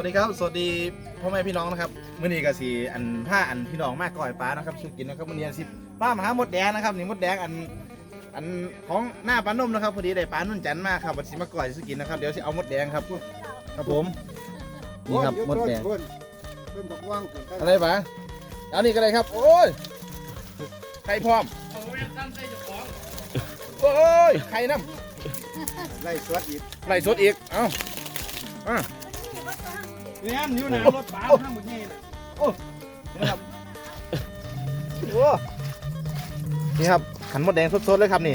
วัสดีครับ สวัสดีพ่อแม่พี่น้องนะครับมื่อนี้ก็สีอันผ้าอันพี่น้องมากก่อยปลานะครับสุกินนะครับมื่อนี้สิป้ามหามดแดงนะครับนี่มดแดงอันอันของหน้าปลานุ่มนะครับพอดีได้ปลานุ่นจันทร์มาครับวันสิมาก่อยสุกินนะครับเดี๋ยวสิเอามดแดงครับครับผมนี่ครับมดแดงเพิ่นเพิ่นบอกว่างเกินไปอะไรปะเอานี่ก็ได้ครับ โอ้ยไข่พร้อมโอ้ยไข่น้ไล่สวดอีกำไหลสดอีกเอ้าอะเนี่ยนิ้วหนารถป๋าห้ามหมดนี่น่ะนี่ครับโอ้นี่ครับขันมดแดงสดๆเลยครับนี่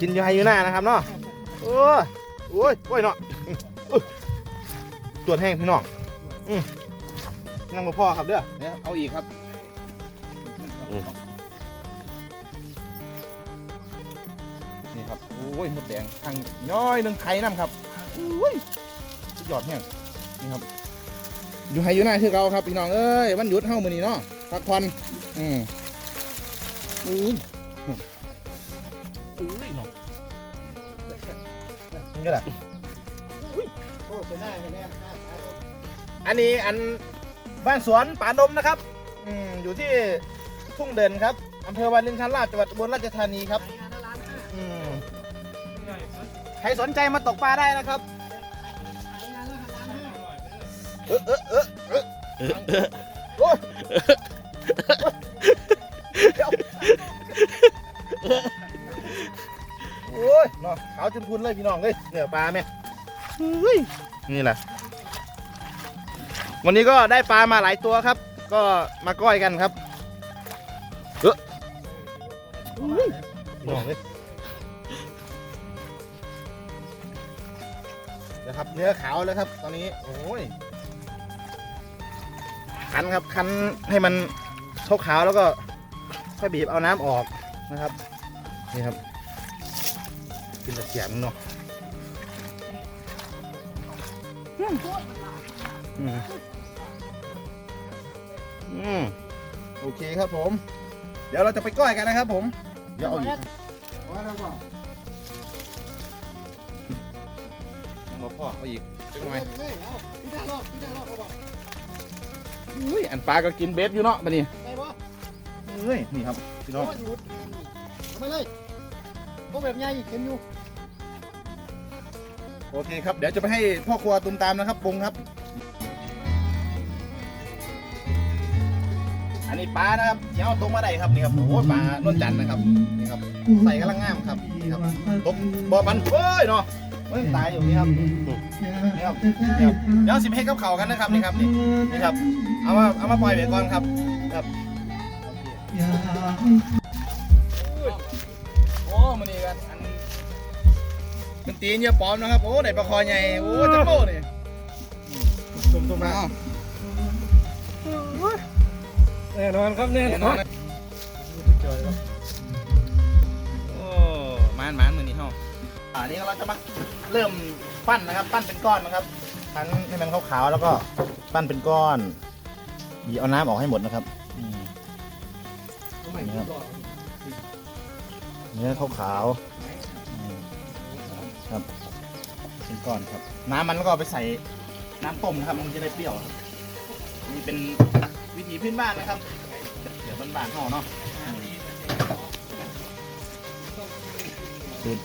กินอยู่ไฮอยู่หน้านะครับเนาะโอ้ยโอ้ยโอ้ยเนาะตรวจแห้งพี่น้องนั่งมาพ่อครับเด้อเนี่ยเอาอีกครับนี่ครับโอ้ยมดแดงทางย้อยหนึ่งไข่น้ำครับโอ้ยสุดยอดแห้งนี่ครับ อยู่ไฮอยู่หน้าคือเราครับพี่น้องเอ้ยวันหยุดเฮ้ามือนี้เนาะพักผ่อนอืมอุ้ยอุ้ยน้องนี่ก็ได้โอ้เป็นหน้าเป็นแน่อันนี้อันบ้านสวนป่านมนะครับ อืมอยู่ที่ทุ่งเดินครับอำเภอวารินชำราบจังหวัดอุบลราชธานีครับ อืมใครสนใจมาตกปลาได้นะครับ โอ้ยเดี๋ยวโอ้ยเนาะขาวจนพุนเลยพี่น้องเลยเหนือปลาไหมเฮ้ยนี่แหละ วันนี้ก็ได้ปลามาหลายตัวครับ ก็มาก้อยกันครับเอออุ้อกเลยนะครับเนื้อขาวแล้วครับ ตอนนี้ โอ้ย คันครับคันให้มันขาวๆแล้วก็ค่อยบีบเอาน้ำออกนะครับ นี่ครับกินแต่เสียงเนาะอืมอืมโอเคครับผม เดี๋ยวเราจะไปก้อยกันนะครับผม เดี๋ยวเอาอีกมาพ่อเอาอีกจังไม่อยไม่เอาพี่ได้รอบพี่ได้รอบเขาบอก อุ้ยอันปลาก็กินเบสอยู่เนาะบัดนี้ได้ปะเฮ้ยนี่ครับพี่น้องโอ้ยหลุดเอาไปเลยก็แบบใหญ่เห็นอยู่โอเคครับ เดี๋ยวจะไปให้พ่อครัวตุมตามนะครับปรุงครับ อันนี้ปลานะครับเดี๋ยวเอาตรงมาได้ครับนี่ครับโอ้ยปลานวลจันทร์นะครับนี่ครับใส่กำลังงามครับนี่ครับตกบ่อปันเฮ้ยเนาะมันตายอยู่นี่ครับนี่ครับนี่ครับเดี๋ยวสิไปให้กับเขาวกันนะครับนี่ครับนี่นี่ครับ เอามาเอามาปล่อยไว้ก่อนครับครับโอ้มันนี่กันอันมันตีนเยอะปลอมนะครับโอ้ได้ปลาคอใหญ่โอ้จัมโบ้นี่ตุ่มตุ่มๆมาเอาแน่นอนครับแน่แน่นนออนนโอ้มานมานมือนี้เฮาอ่านี่เราจะมาเริ่มปั้นนะครับ ปั้นเป็นก้อนนะครับ ทั้งให้มันขาวๆแล้วก็ปั้นเป็นก้อน บีบเอาน้ำออกให้หมดนะครับอืม นี่ครับ เนื้อขาวๆอืมครับ เป็นก้อนครับ น้ำมันแล้วก็เอาไปใส่น้ำต้มนะครับ มันจะได้เปรี้ยวครับนี่เป็นวิถีพื้นบ้านนะครับ เดี๋ยวบ้านๆห่อเนาะสูตร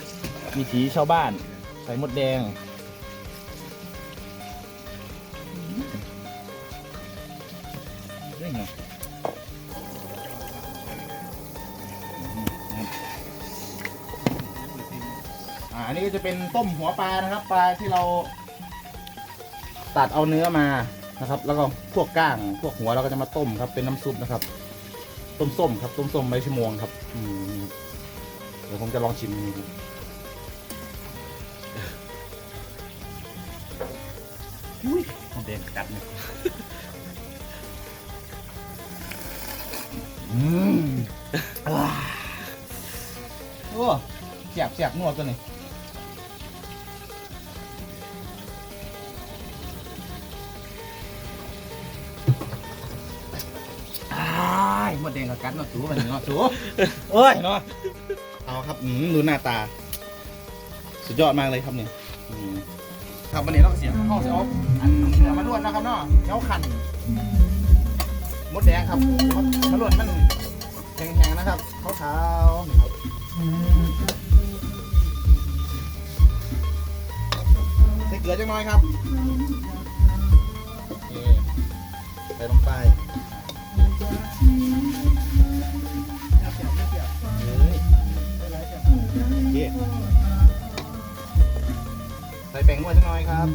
วิถีชาวบ้าน ใส่มดแดง นนี้ก็จะเป็นต้มหัวปลานะครับ ปลาที่เรา ตัดเอาเนื้อมานะครับ แล้วก็พวกก้าง พวกหัวเราก็จะมาต้มครับ เป็นน้ำซุปนะครับ ต้มส้มครับ ต้มส้มใบชะมวงครับ อืมเดี๋ยวผมจะลองชิมดูครับอุ้ยมันแดงกัดเนี่ยอืมอ่าโอ้เสียบเสียบนวดตัวนี้ ดแดงกับกัดเนาะสูมันเนาะสูเอ้ยเนาะเอาครับอืมดูหน้าตา สุดยอดมากเลยครับเนี่ยอืมครับวันนี้เราก็เสียงห้องเสียงอันเนื้อมะรวนนะครับเนาะเนื้อขันมดแดงครับมดมะรวนมันแข็งๆนะครับขาวๆนะครับใส่เกลือจังหน่อยครับโอเคใส่ลงไปเฮ้ยโอเค ใส่แป้งนวดจังหน่อยครับ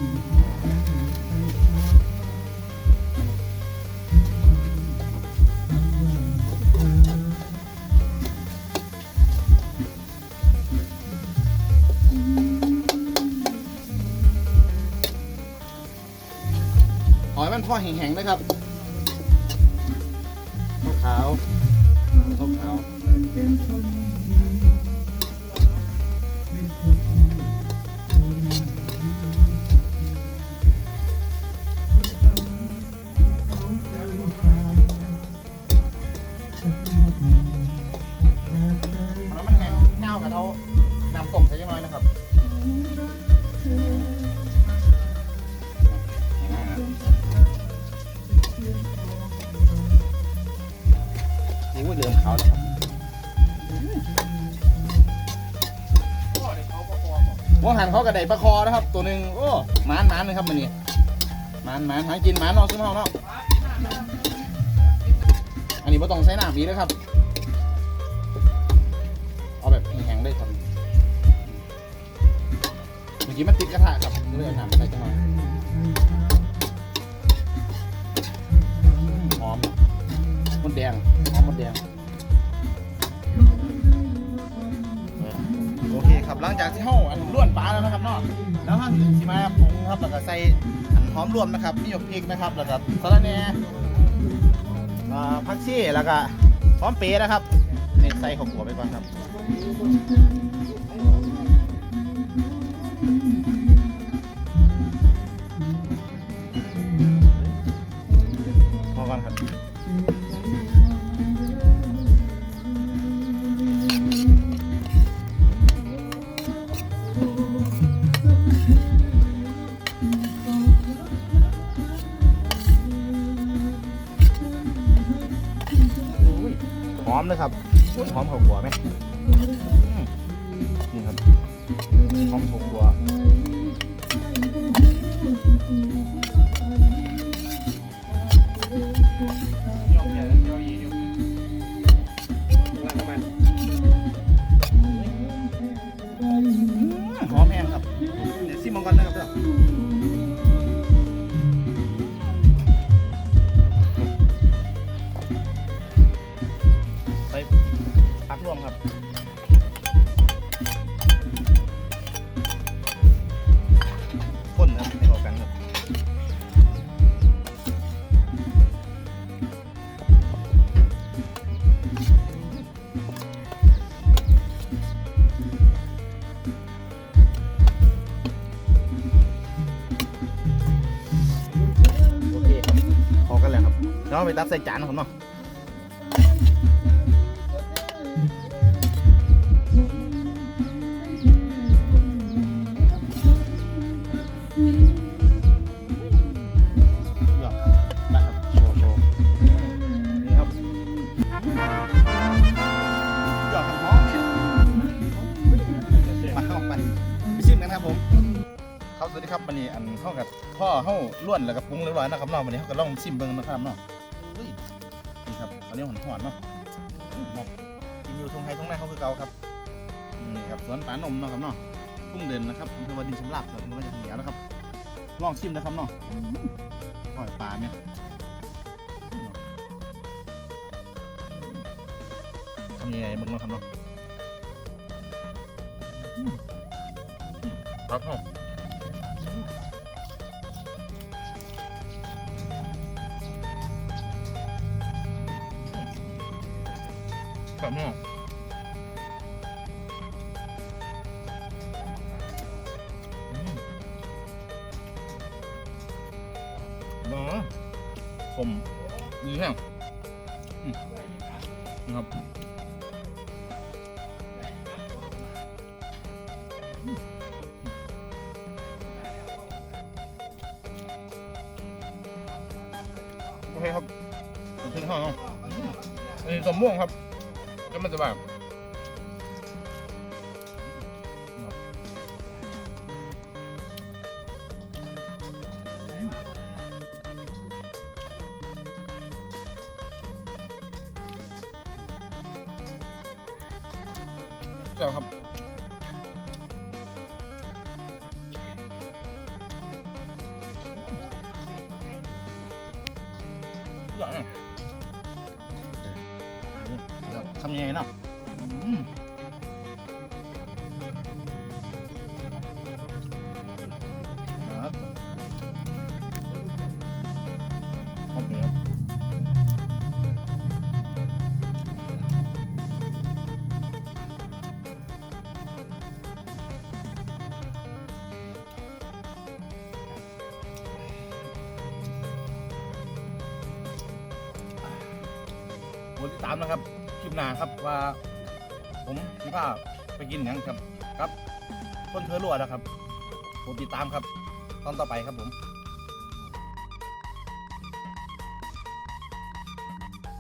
หอยมันพอแห้งๆนะครับ แล้วมันแห้งเน่ากับเอาน้ำต้มใส่ยังน้อยนะครับอ่านี่ว่าเรื่องเขานะครับ วงหันเขากระไดปลาคอนะครับ ตัวหนึ่งโอ้หมานหมานเลยครับมันนี่หมานหมานหากินหมานนอกซึ่งเฮาเนาะอันนี้ไม่ต้องใช้น้ำอีกเลยครับ เอาแบบแห้งๆเลยครับเมื่อกี้มันติดกระทะครับเลยเอาน้ำใส่จังหน่อยหอมมดแดงหอมมดแดง ครับหลังจากที่เฮาอันล้วนปลาแล้วนะครับเนาะแล้วท่านสิมาปรุงครับแล้วก็ใส่อันหอมรวมนะครับมีหยกพริกนะครับแล้วก็สะระแหน่ผักชีแล้วก็หอมเปรย์นะครับเน้นใส่ข้าวขัวไปก่อนครับ อมเลยครับหอมข้าวขัวไหม วมครับข้นครับให้เข้ากันครับโอเคครับพอกันแล้วครับแล้วเอาไปตักใส่จานนะครับเนาะ ยอดครับน้องเนี่ยมาเข้าไปไปชิมกันครับผมครับสวัสดีครับวันนี้อันเข้ากับพ่อเข้าล้วนแล้วก็ปรุงเรียบร้อยนะครับเนาะวันนี้เขาก็ลองชิมเบิ้งนะครับเนาะเฮ้ยนี่ครับอันนี้หอนหอนๆเนาะอืมบอกกินอยู่ทงไทยทงหน้าเขาคือเก่าครับนี่ครับสวนป่านมเนาะครับเนาะทุ่งเดินนะครับอำเภอวาดินชำราบครับมันก็จะเหนียวนะครับลองชิมนะครับเนาะปล่อยปลาเนี่ย ยังไงมึงลองทำเนาะอืมครับผมครับเนี่ เคครับถึงห้องเนาะอันนี้สมม่วงครับก็มันจะแบบเจ้าครับ ครับโอเคครับกดติดตามนะครับ คลิปหน้าครับว่า ผมพี่ภาพไปกินหยังครับครับคนเธอรั่วแล้วครับผมติดตามครับ ตอนต่อไปครับผม